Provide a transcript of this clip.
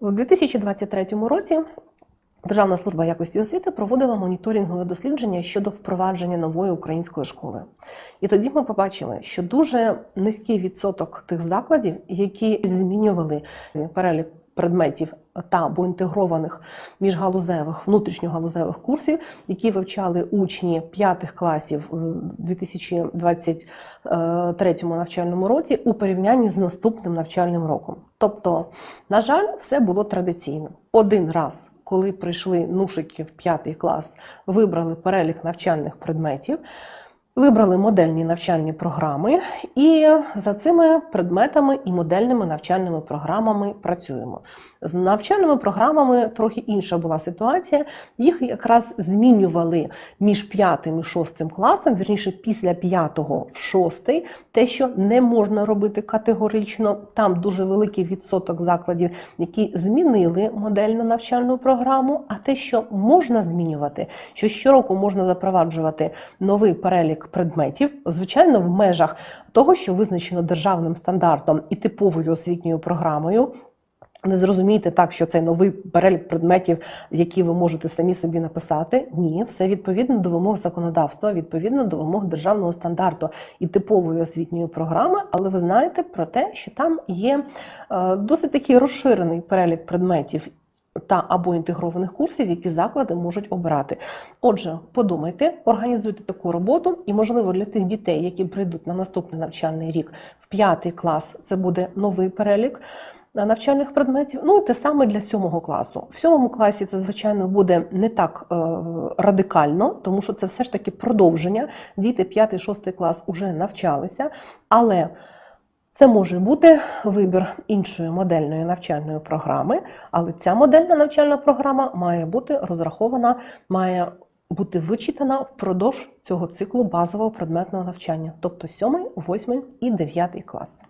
У 2023 році Державна служба якості освіти проводила моніторингове дослідження щодо впровадження нової української школи. І тоді ми побачили, що дуже низький відсоток тих закладів, які змінювали перелік предметів та або інтегрованих міжгалузевих внутрішньогалузевих курсів, які вивчали учні п'ятих класів в 2023 навчальному році у порівнянні з наступним навчальним роком. Тобто, на жаль, все було традиційно. Один раз коли прийшли нушики в п'ятий клас, вибрали перелік навчальних предметів, вибрали модельні навчальні програми, і за цими предметами і модельними навчальними програмами працюємо. З навчальними програмами трохи інша була ситуація. Їх якраз змінювали між п'ятим і шостим класом, вірніше після п'ятого в шостий, те, що не можна робити категорично. Там дуже великий відсоток закладів, які змінили модельну навчальну програму. А те, що можна змінювати, що щороку можна запроваджувати новий перелік предметів, звичайно, в межах того, що визначено державним стандартом і типовою освітньою програмою. Не зрозумійте так, що це новий перелік предметів, які ви можете самі собі написати. Ні, все відповідно до вимог законодавства, відповідно до вимог державного стандарту і типової освітньої програми. Але ви знаєте про те, що там є е, досить такий розширений перелік предметів. Та або інтегрованих курсів, які заклади можуть обирати. Отже, подумайте, організуйте таку роботу, і, можливо, для тих дітей, які прийдуть на наступний навчальний рік в п'ятий клас, це буде новий перелік навчальних предметів. Ну те саме для сьомого класу. В сьомому класі це, звичайно, буде не так е, радикально, тому що це все ж таки продовження. Діти 5-6 клас вже навчалися, але це може бути вибір іншої модельної навчальної програми, але ця модельна навчальна програма має бути розрахована, має бути вичитана впродовж цього циклу базового предметного навчання, тобто 7, 8 і 9 клас.